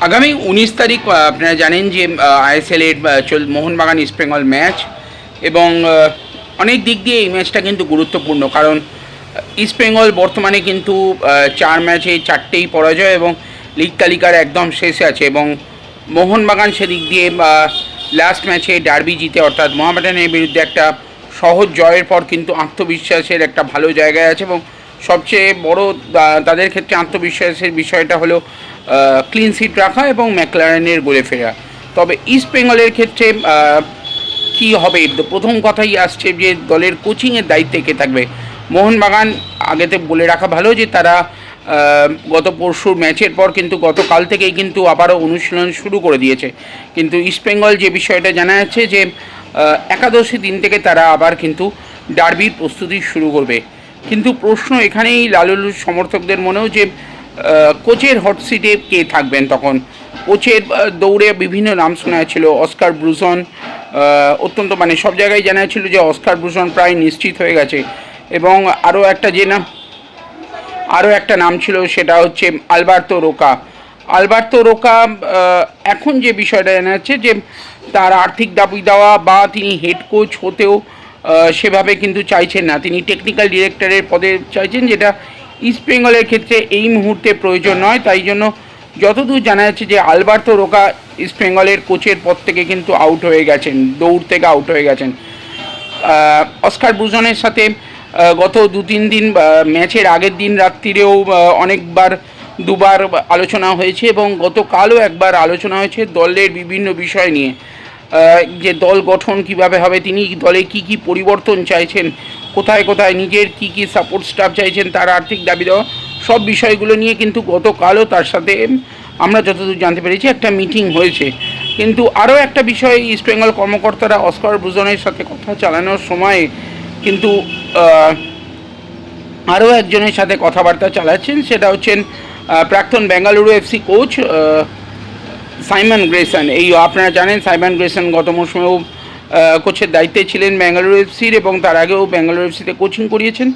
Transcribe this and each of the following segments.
আগামী উনিশ তারিখ আপনারা জানেন যে আইএসএল এর আহ, চল মোহনবাগান ইস্ট বেঙ্গল ম্যাচ এবং অনেক দিক দিয়ে এই ম্যাচটা কিন্তু গুরুত্বপূর্ণ কারণ ইস্ট বেঙ্গল বর্তমানে কিন্তু চার ম্যাচে চারটেই পরাজয় এবং লিগ তালিকার একদম শেষে আছে এবং মোহনবাগান সেদিক দিয়ে লাস্ট ম্যাচে ডার্বি জিতে অর্থাৎ মোহামেডানের বিরুদ্ধে একটা সহজ জয়ের পর কিন্তু আত্মবিশ্বাসের একটা ভালো জায়গায় আছে এবং সবচেয়ে বড় তাদের ক্ষেত্রে আত্মবিশ্বাসের বিষয়টা হলো ক্লিন সিট রাখা এবং ম্যাকলারেনের গোলে ফেরা। তবে ইস্ট বেঙ্গলের ক্ষেত্রে কি হবে? প্রথম কথাই আসছে যে দলের কোচিংয়ের দায়িত্বে কে থাকবে? মোহনবাগান আগেতে বলে রাখা ভালো যে তারা গত পরশুর ম্যাচের পর কিন্তু গতকাল থেকেই কিন্তু আবারও অনুশীলন শুরু করে দিয়েছে। কিন্তু ইস্টবেঙ্গল যে বিষয়টা জানা যাচ্ছে যে একাদশী দিন থেকে তারা আবার কিন্তু ডার্বির প্রস্তুতি শুরু করবে। কিন্তু প্রশ্ন এখানেই লালুলুর সমর্থকদের মনেও যে কোচের হট সিটে কে থাকবেন? তখন কোচের দৌড়ে বিভিন্ন নাম শোনা ছিল অস্কার ব্রুজন আহ, অত্যন্ত মানে সব জায়গায় জানা ছিল যে অস্কার ব্রুজন প্রায় নিশ্চিত হয়ে গেছে। এবং আরও একটা যে নাম আরও একটা নাম ছিল সেটা হচ্ছে আলবার্তো রোকা। আলবার্তো রোকা এখন যে বিষয়টা জানা যাচ্ছে যে তার আর্থিক দাবি দেওয়া বা তিনি হেড কোচ হতেও সেভাবে কিন্তু চাইছেন না। তিনি টেকনিক্যাল ডিরেক্টরের পদে চাইছেন যেটা ইস্ট বেঙ্গলের ক্ষেত্রে এই মুহূর্তে প্রয়োজন নয়। তাই জন্য যতদূর জানা যাচ্ছে যে আলবার্তো রোকা ইস্ট বেঙ্গলের কোচের পদ থেকে কিন্তু আউট হয়ে গেছেন, দৌড় থেকে আউট হয়ে গেছেন। অস্কার ব্রুজনের সাথে গত দু তিন দিন ম্যাচের আগের দিন রাত্রিরেও অনেকবার দুবার আলোচনা হয়েছে এবং গতকালও একবার আলোচনা হয়েছে দলের বিভিন্ন বিষয় নিয়ে। যে দল গঠন কীভাবে হবে, তিনি দলে কি কি পরিবর্তন চাইছেন কোথায় কোথায় নিজের কি কি সাপোর্ট স্টাফ চাইছেন, তার আর্থিক দাবি দেওয়া সব বিষয়গুলো নিয়ে কিন্তু গতকালও তার সাথে আমরা যতদূর জানতে পেরেছি একটা মিটিং হয়েছে। কিন্তু আরও একটা বিষয় ইস্ট বেঙ্গল কর্মকর্তারা অস্কার ব্রুজনের সাথে কথা চালানোর সময় কিন্তু আরও একজনের সাথে কথাবার্তা চালাচ্ছেন, সেটা হচ্ছেন প্রাক্তন Bengaluru FC coach Simon Grayson এই আপনারা জানেন সাইমন গ্রেসন গত মৌসুমেও কোচের দায়িত্বে ছিলেন বেঙ্গালুরু এফসির এবং তার আগেও বেঙ্গালুরু এফসিতে কোচিং করিয়েছেন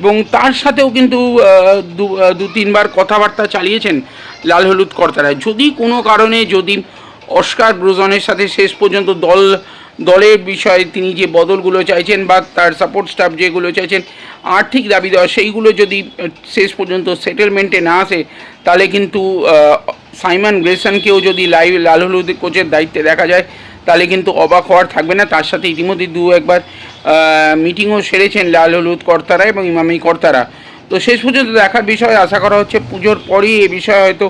এবং তার সাথেও কিন্তু দু তিনবার কথাবার্তা চালিয়েছেন লাল হলুদ কর্তারা যদি কোনো কারণে যদি অস্কার ব্রুজনের সাথে শেষ পর্যন্ত দল, দলের বিষয়ে তিনি যে বদলগুলো চাইছেন বা তার সাপোর্ট স্টাফ যেগুলো চাইছেন, আর্থিক দাবি দেওয়া, সেইগুলো যদি শেষ পর্যন্ত সেটেলমেন্টে না আসে, তাহলে কিন্তু সাইমন গ্রেসনকেও যদি লাইভ লাল হলুদ কোচের দায়িত্বে দেখা যায় তাহলে কিন্তু অবাক হওয়ার থাকবে না। তার সাথে ইতিমধ্যে দু একবার মিটিংও সেরেছেন লাল হলুদ কর্তারা এবং ইমামি কর্তারা। তো শেষ পর্যন্ত দেখার বিষয়, আশা করা হচ্ছে পুজোর পরই এ বিষয়ে হয়তো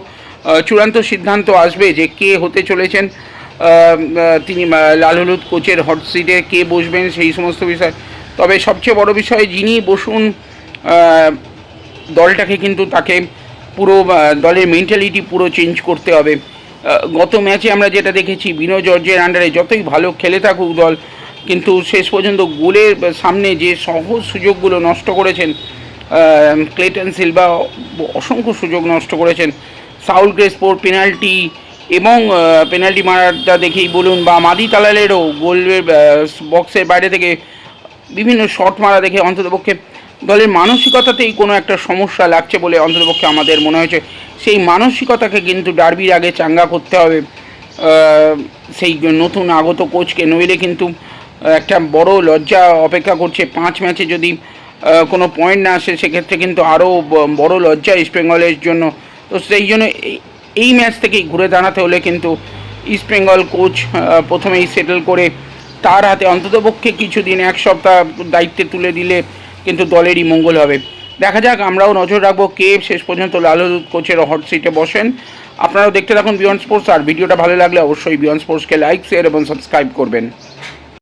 চূড়ান্ত সিদ্ধান্ত আসবে যে কে হতে চলেছেন। তিনি লাল হলুদ কোচের হট সিটে কে বসবেন সেই সমস্ত বিষয়। তবে সবচেয়ে বড় বিষয়, যিনি বসুন দলটাকে কিন্তু তাকে পুরো দলের মেন্টালিটি পুরো চেঞ্জ করতে হবে। গত ম্যাচে আমরা যেটা দেখেছি বিনো জর্জের আন্ডারে যতই ভালো খেলে থাকুক দল, কিন্তু শেষ পর্যন্ত গোলের সামনে যে সহজ সুযোগগুলো নষ্ট করেছেন ক্লেটন সিলভা, অসংখ্য সুযোগ নষ্ট করেছেন। সাউল গ্রেসপোর পেনাল্টি এবং পেনাল্টি মারাটা দেখেই বলুন, বা মাদি তালালেরও গোলের বক্সের বাইরে থেকে বিভিন্ন শট মারা দেখে অন্ততপক্ষে দলের মানসিকতাতেই কোনো একটা সমস্যা লাগছে বলে অন্ততপক্ষে আমাদের মনে হয়েছে। সেই মানসিকতাকে কিন্তু ডার্বির আগে চাঙ্গা করতে হবে। সেই নতুন আগত কোচকে নইলে কিন্তু একটা বড় লজ্জা অপেক্ষা করছে। পাঁচ ম্যাচে যদি কোনো পয়েন্ট না আসে, সেক্ষেত্রে কিন্তু আরও বড় লজ্জা ইস্টবেঙ্গলের জন্য। তো সেই জন্য এই- ম্যাচ থেকেই ঘুরে দাঁড়াতে হলে কিন্তু ইস্টবেঙ্গল কোচ প্রথমেই সেটেল করে তার হাতে অন্ততপক্ষে কিছুদিন, এক সপ্তাহ দায়িত্বে তুলে দিলে কিন্তু দলেরই মঙ্গল হবে। দেখা যাক, আমরাও নজর রাখব কে শেষ পর্যন্ত লালু কোচের হট সিটে বসেন। আপনারাও দেখতে থাকুন বিয়ন্ড স্পোর্টস আর। ভিডিওটা ভালো লাগলে অবশ্যই বিয়ন্ড স্পোর্টসকে লাইক শেয়ার এবং সাবস্ক্রাইব করবেন।